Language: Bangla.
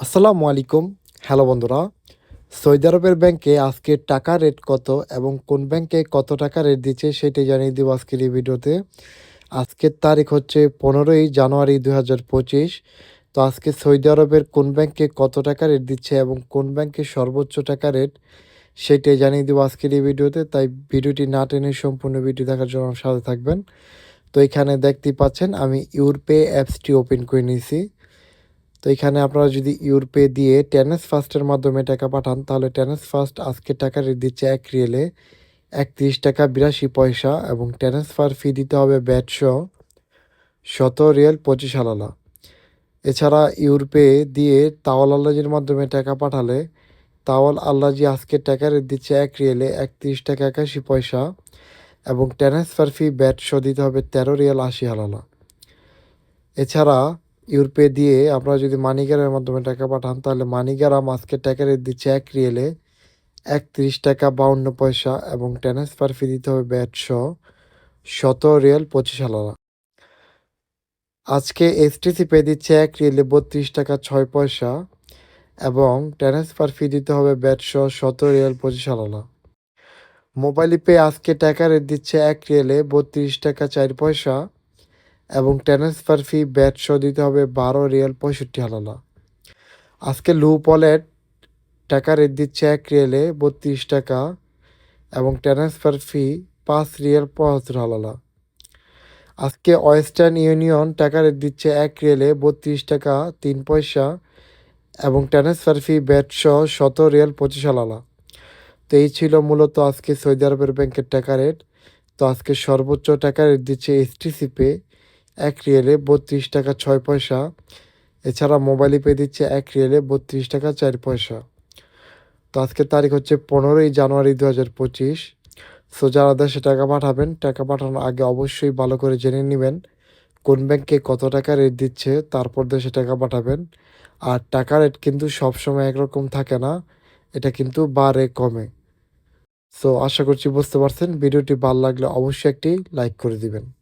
আসসালামু আলাইকুম। হ্যালো বন্ধুরা, সৌদি আরবের ব্যাংকে আজকে টাকা রেট কত এবং কোন ব্যাংকে কত টাকা রেট দিচ্ছে সেটি জানিয়ে দিব আজকের এই ভিডিওতে। আজকের তারিখ হচ্ছে পনেরোই জানুয়ারি দু হাজার পঁচিশ। তো আজকে সৌদি আরবের কোন ব্যাংকে কত টাকা রেট দিচ্ছে এবং কোন ব্যাংকে সর্বোচ্চ টাকা রেট সেটাই জানিয়ে দেবো আজকের এই ভিডিওতে। তাই ভিডিওটি না টেনে সম্পূর্ণ ভিডিও দেখার জন্য সাথে থাকবেন। তো এখানে দেখতেই পাচ্ছেন, আমি ইউরপে অ্যাপসটি ওপেন করে নিয়েছি। তো এখানে আপনারা যদি ইউরপে দিয়ে টেনেস ফার্স্টের মাধ্যমে টাকা পাঠান, তাহলে টেনেস ফার্স্ট আজকে টাকা রেট দিচ্ছে এক রিয়েলে একত্রিশ টাকা বিরাশি পয়সা এবং ট্রান্সফার ফি দিতে হবে ব্যাটশো শত রিয়েল পঁচিশ আলালা এছাড়া ইউরপে দিয়ে তাওয়াল আল্লাজির মাধ্যমে টাকা পাঠালে তাওয়াল আল্লাজি আজকে টাকা রেট দিচ্ছে এক রিয়েলে একত্রিশ টাকা একাশি পয়সা এবং ট্রান্সফার ফি ব্যাটশো দিতে হবে তেরো রিয়েল আশি আলালা এছাড়া ইউরপে দিয়ে আপনারা যদি মানিগ্রামের মাধ্যমে টাকা পাঠান, তাহলে মানিগ্রাম আজকে টাকা রেট দিচ্ছে এক রিয়েলে একত্রিশ টাকা বাউন্ন পয়সা এবং ট্রান্সফার ফি দিতে হবে ব্যাটশো শত রিয়েল পঁচিশ আলাদা আজকে এসটিসি পে দিচ্ছে এক রিয়েলে বত্রিশ টাকা ছয় পয়সা এবং ট্রান্সফার ফি দিতে হবে ব্যাটশো শত রিয়েল পঁচিশ আলাদা মোবাইল পে আজকে টাকা রেট দিচ্ছে এক রিয়েলে বত্রিশ টাকা চার পয়সা এবং ট্রান্সফার ফি ব্যাট শো দিতে হবে বারো রিয়াল পঁয়ষট্টি হালালা আজকে লু পলেট টাকা রেট দিচ্ছে এক রিয়েলে বত্রিশ টাকা এবং ট্রান্সফার ফি পাঁচ রিয়াল পঁচাত্তর হালালা আজকে ওয়েস্টার্ন ইউনিয়ন টাকা রেট দিচ্ছে এক রিয়েলে বত্রিশ টাকা তিন পয়সা এবং ট্রান্সফার ফি ব্যাট সহ শত রিয়াল পঁচিশ হালালা তো এই ছিল মূলত আজকে সৌদি আরবের ব্যাংকের টাকা রেট তো আজকে সর্বোচ্চ টাকা রেট দিচ্ছে এসটিসি পে এক রিয়েলে বত্রিশ টাকা ছয় পয়সা। এছাড়া মোবাইলে পে দিচ্ছে এক রিয়েলে বত্রিশ টাকা চার পয়সা। তো আজকের তারিখ হচ্ছে পনেরোই জানুয়ারি দু হাজার পঁচিশ। সো যারা দেশে টাকা পাঠাবেন, টাকা পাঠানোর আগে অবশ্যই ভালো করে জেনে নেবেন কোন ব্যাংকে কত টাকা রেট দিচ্ছে, তারপর দেশে টাকা পাঠাবেন। আর টাকা রেট কিন্তু সবসময় একরকম থাকে না, এটা কিন্তু বারে কমে। সো আশা করছি বুঝতে পারছেন, ভিডিওটি ভালো লাগলে অবশ্যই একটি লাইক করে দিবেন।